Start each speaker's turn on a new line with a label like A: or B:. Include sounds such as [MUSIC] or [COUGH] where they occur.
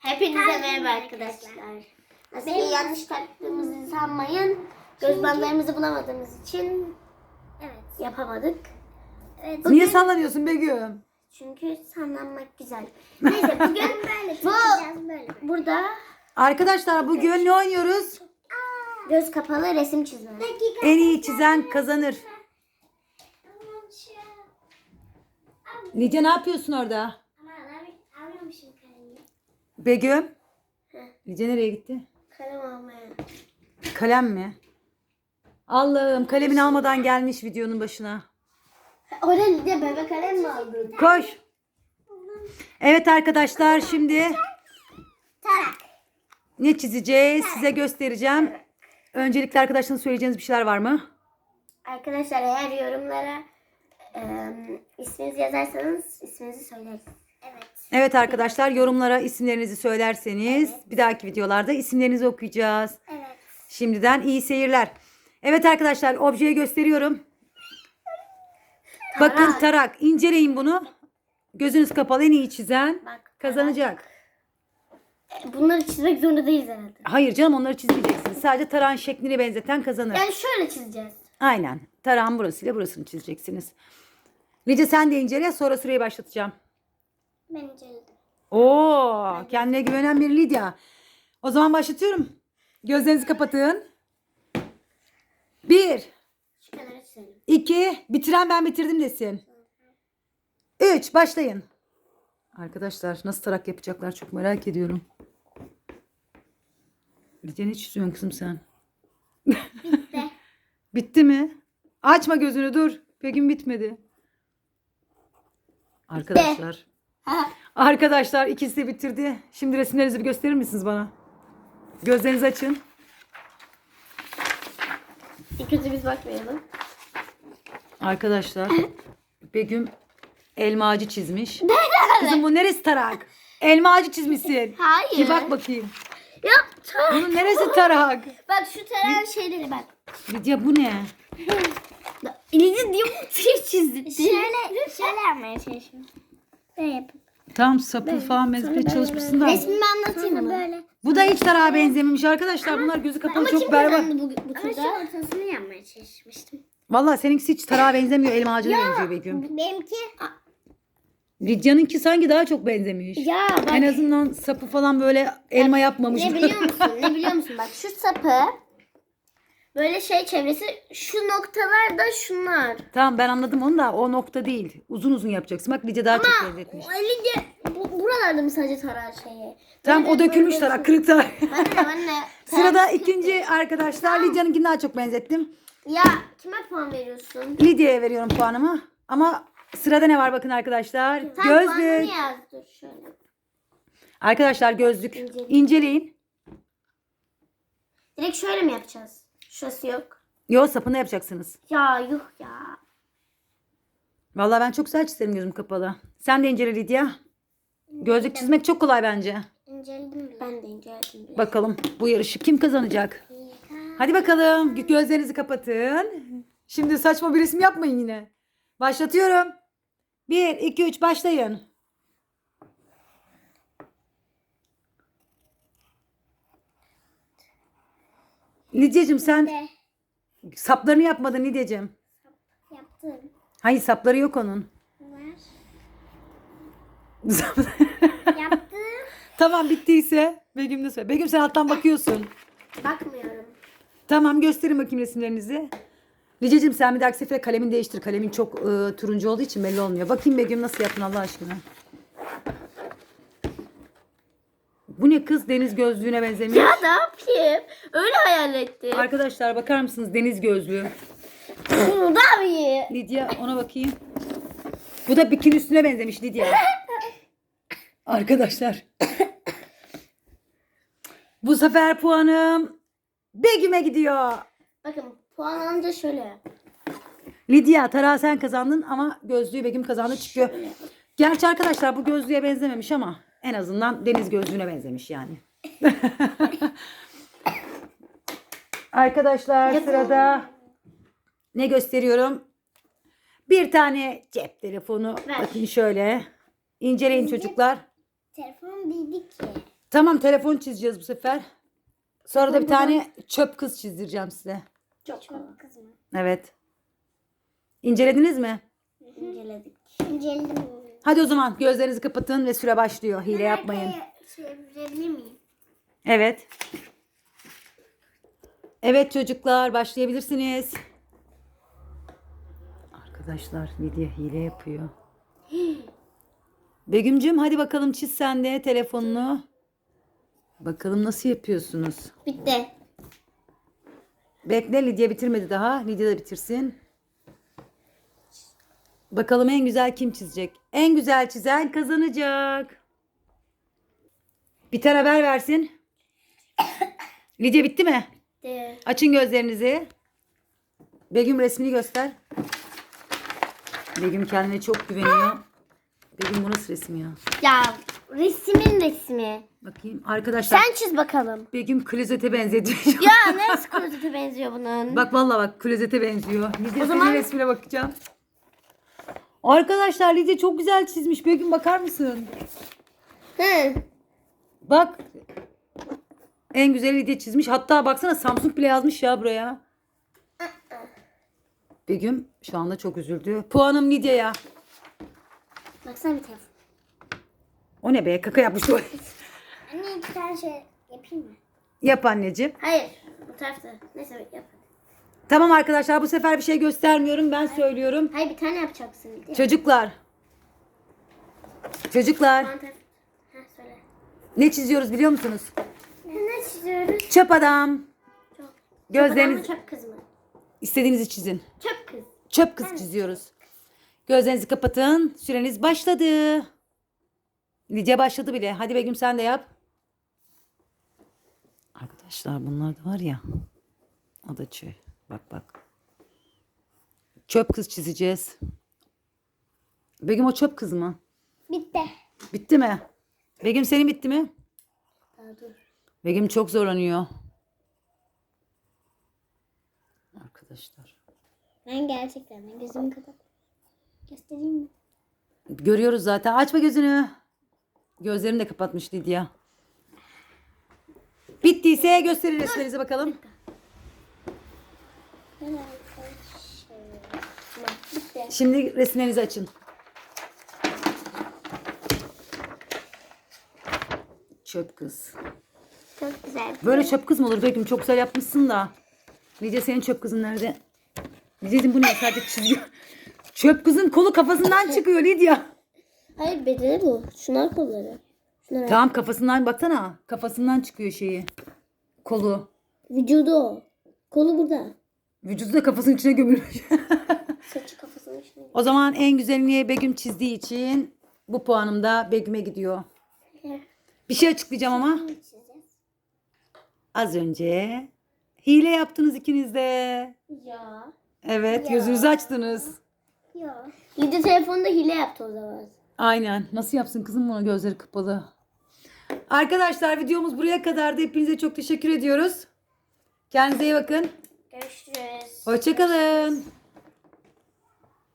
A: Hepinize merhaba arkadaşlar. Aslında yanlış taktığımızı sanmayın. Göz bandlarımızı bulamadığımız için evet yapamadık. Evet.
B: Niye sallanıyorsun Begüm?
A: Çünkü sallanmak güzel. [LAUGHS] Neyse bugün böyle bu böyle. Burada
B: Arkadaşlar bugün ne oynuyoruz?
A: göz kapalı resim çizme.
B: En iyi çizen kazanır. Lidya ne yapıyorsun orada? Begüm? Lidya nereye gitti?
A: Kalem almaya.
B: Kalem mi? Allah'ım kalemini almadan gelmiş videonun başına.
A: Orada Lidya bebek kalem mi aldın?
B: Koş. Evet arkadaşlar şimdi
A: Tarak.
B: ne çizeceğiz size göstereceğim. Öncelikle arkadaşlarınız söyleyeceğiniz bir şeyler var mı?
A: Arkadaşlar eğer yorumlara e, isminizi yazarsanız isminizi söyleriz. Evet.
B: Evet arkadaşlar yorumlara isimlerinizi söylerseniz bir dahaki videolarda isimlerinizi okuyacağız.
A: Evet.
B: Şimdiden iyi seyirler. Evet arkadaşlar objeyi gösteriyorum. Bakın tarak. inceleyin bunu. Gözünüz kapalı en iyi çizen
A: Bak,
B: kazanacak.
A: Bunları çizmek zorunda değiliz herhalde.
B: Hayır canım onları çizmeyeceksiniz. Sadece tarağın şeklini benzeten kazanır.
A: Yani şöyle çizeceğiz.
B: Aynen. Tarağın burasıyla burasını çizeceksiniz. Lice sen de incele sonra süreyi başlatacağım.
A: Ben inceledim.
B: Oo, kendine güvenen bir Lidya. O zaman başlatıyorum. Gözlerinizi kapatın. Bir,
A: Şu kenara çizelim.
B: iki, bitiren ben bitirdim desin. Üç, başlayın. Arkadaşlar nasıl tarak yapacaklar çok merak ediyorum. Lidya ne çiziyorsun kızım sen?
A: Bitti. [LAUGHS]
B: Bitti mi? Açma gözünü dur. Begüm bitmedi. Arkadaşlar. [LAUGHS] Arkadaşlar ikisi de bitirdi. Şimdi resimlerinizi bir gösterir misiniz bana? Gözlerinizi açın.
A: İlk önce biz bakmayalım.
B: Arkadaşlar [LAUGHS] Begüm elma ağacı çizmiş. [LAUGHS] Kızım bu neresi tarak? Elma ağacı çizmişsin.
A: Hayır.
B: Bir bak bakayım.
A: Ya tarak.
B: Bunun neresi tarak?
A: Bak şu tarağın şeyleri bak.
B: Lidya bu ne?
A: İlizin diye bir çizdi. Şöyle, şöyle yapmaya çalışıyorum. Böyle yapıp.
B: Tam sapı falan mezbile çalışmışsın da.
A: Resmimi anlatayım mı? Böyle.
B: Bu da hiç tarağa benzememiş arkadaşlar. Bunlar gözü kapalı çok berbat.
A: bu, bu turda? Ama şu ortasını yapmaya çalışmıştım.
B: Vallahi seninkisi hiç tarağa benzemiyor. Elma ağacına benziyor Begüm.
A: Benimki...
B: Lidya'nınki sanki daha çok benzemiş.
A: Ya bak.
B: En azından sapı falan böyle elma yapmamış.
A: Ne biliyor musun? Ne biliyor musun? Bak şu sapı böyle şey çevresi şu noktalar da şunlar.
B: tamam ben anladım onu da o nokta değil. Uzun uzun yapacaksın. Bak Lidya daha çok benzetmiş.
A: O elinde bu, buralarda mı sadece tarar şeyi?
B: Tamam o dökülmüş tarak, kırık tarak.
A: Anne anne. [LAUGHS]
B: Sırada ikinci arkadaşlar Lidya'nınkini daha çok benzettim.
A: Ya kime puan veriyorsun?
B: Lidya'ya veriyorum puanımı. Ama sırada ne var bakın arkadaşlar.
A: Sen puanını
B: Gözlük.
A: yaz. Dur şöyle.
B: Arkadaşlar gözlük.
A: İnceleyin.
B: İnceleyin.
A: Direkt şöyle mi yapacağız? Şurası yok.
B: Yo sapını yapacaksınız.
A: Ya yuh ya.
B: Vallahi ben çok güzel çizerim gözüm kapalı. Sen de incele Lidya. Gözlük çizmek çok kolay bence.
A: İnceledim. Ben de inceledim bile.
B: Bakalım bu yarışı kim kazanacak? Hadi bakalım gözlerinizi kapatın. Şimdi saçma bir resim yapmayın yine. Başlatıyorum. 1, 2, 3 başlayın. Lidyacığım sen
A: De.
B: saplarını yapmadın Lidyacığım.
A: Yaptım.
B: Hayır sapları yok onun.
A: Ver. Yaptım. [LAUGHS]
B: tamam bittiyse Begüm de söyle. Begüm sen alttan bakıyorsun.
A: Bakmıyorum.
B: Tamam gösterin bakayım resimlerinizi. Liceciğim sen bir dahaki sefere kalemini değiştir. Kalemin çok e, turuncu olduğu için belli olmuyor. Bakayım Begüm nasıl yaptın Allah aşkına. Bu ne kız deniz gözlüğüne benzemiyor.
A: Ya ne yapayım? Öyle hayal ettim.
B: Arkadaşlar bakar mısınız deniz gözlüğü.
A: Daha iyi.
B: Lidya ona bakayım. Bu da bikini üstüne benzemiş Lidya. [LAUGHS] Arkadaşlar. Bu sefer puanım Begüm'e gidiyor.
A: Bakın puan alınca şöyle.
B: Lidya Tara sen kazandın ama gözlüğü Begüm kazandı çıkıyor. Gerçi arkadaşlar bu gözlüğe benzememiş ama en azından deniz gözlüğüne benzemiş yani. [LAUGHS] arkadaşlar sırada ne gösteriyorum? Bir tane cep telefonu.
A: Ver.
B: Bakın şöyle. İnceleyin çocuklar.
A: Telefon değildi ki.
B: Tamam telefon çizeceğiz bu sefer. Sonra da bir tane çöp kız çizdireceğim size.
A: Çok kız mı?
B: Evet. İncelediniz mi?
A: İnceledik. İnceledim.
B: Hadi o zaman gözlerinizi kapatın ve süre başlıyor. Hile yapmayın.
A: Çevirebilir miyim?
B: Evet. Evet çocuklar başlayabilirsiniz. Arkadaşlar Lidya hile yapıyor. [GASPS] Begüm'cüm hadi bakalım çiz sen de telefonunu. Bakalım nasıl yapıyorsunuz.
A: Bitti.
B: Bekle Lidya bitirmedi daha. Lidya da bitirsin. Bakalım en güzel kim çizecek? En güzel çizen kazanacak. Biter haber versin. [COUGHS] Lidya bitti mi?
A: Bitti.
B: Açın gözlerinizi. Begüm resmini göster. Begüm kendine çok güveniyor. Begüm bu nasıl resim ya?
A: Ya resmin resmi.
B: Bakayım arkadaşlar.
A: Sen çiz bakalım.
B: Begüm klozete benzetiyor. [LAUGHS]
A: Ya [LAUGHS] neresi klozete benziyor bunun?
B: Bak vallahi bak klozete benziyor. Lidya
A: O
B: senin
A: zaman-
B: resmine bakacağım. Arkadaşlar Lidya çok güzel çizmiş. Begüm bakar mısın?
A: Hı.
B: Bak. En güzel Lidya çizmiş. Hatta baksana Samsung bile yazmış ya buraya. Begüm şu anda çok üzüldü. Puanım Lidya'ya.
A: Baksana bir telefon.
B: O ne be? Kaka yapmış o.
A: Anne iki tane şey yapayım mı?
B: Yap anneciğim.
A: Hayır. Bu tarafta. Neyse yap.
B: Tamam arkadaşlar bu sefer bir şey göstermiyorum. Ben söylüyorum.
A: Hayır bir tane yapacaksın. Bir de.
B: Çocuklar. Çocuklar.
A: Ha söyle.
B: Ne çiziyoruz biliyor musunuz?
A: Ne çiziyoruz?
B: Çöp adam.
A: Çok.
B: Gözleriniz
A: Çöp kız mı?
B: istediğinizi çizin.
A: Çöp kız.
B: Çöp kız çiziyoruz. Gözlerinizi kapatın. Süreniz başladı. Lidya başladı bile. Hadi Begüm sen de yap. Arkadaşlar bunlar da var ya. O da çöp. Bak bak. Çöp kız çizeceğiz. Begüm o çöp kız mı?
A: Bitti.
B: Bitti mi? Begüm senin bitti mi?
A: Daha dur.
B: Begüm çok zorlanıyor. Arkadaşlar.
A: Ben gerçekten ben gözümü kapat. Göstereyim mi?
B: Görüyoruz zaten. Açma gözünü. Gözlerini de kapatmış Lidya. Bittiyse gösterin resminizi bakalım.
A: Ben arkadaşım. Tamam bitti.
B: Şimdi resimlerinizi açın. Çöp kız.
A: Çok güzel.
B: Böyle çöp kız mı olur Begüm? Çok güzel yapmışsın da. Lidya senin çöp kızın nerede? Lidya'cığım bu ne? Sadece çizgi. Çöp kızın kolu kafasından çıkıyor Lidya.
A: Hayır bedeni bu. Şunlar kolları. Şunlar
B: Tamam kafasından baksana. Kafasından çıkıyor şeyi. Kolu.
A: Vücudu o. Kolu burada.
B: Vücudu da kafasının içine gömülmüş. [LAUGHS]
A: Saçı kafasının içine.
B: o zaman en güzelini Begüm çizdiği için bu puanım da Begüm'e gidiyor. Bir şey açıklayacağım ama az önce hile yaptınız ikiniz de.
A: Ya.
B: Evet gözünüzü açtınız.
A: Ya. Lidya telefonda hile yaptı o zaman.
B: Aynen. Nasıl yapsın kızım bunu gözleri kapalı. Arkadaşlar videomuz buraya kadardı. Hepinize çok teşekkür ediyoruz. Kendinize iyi bakın.
A: Görüşürüz.
B: Hoşçakalın.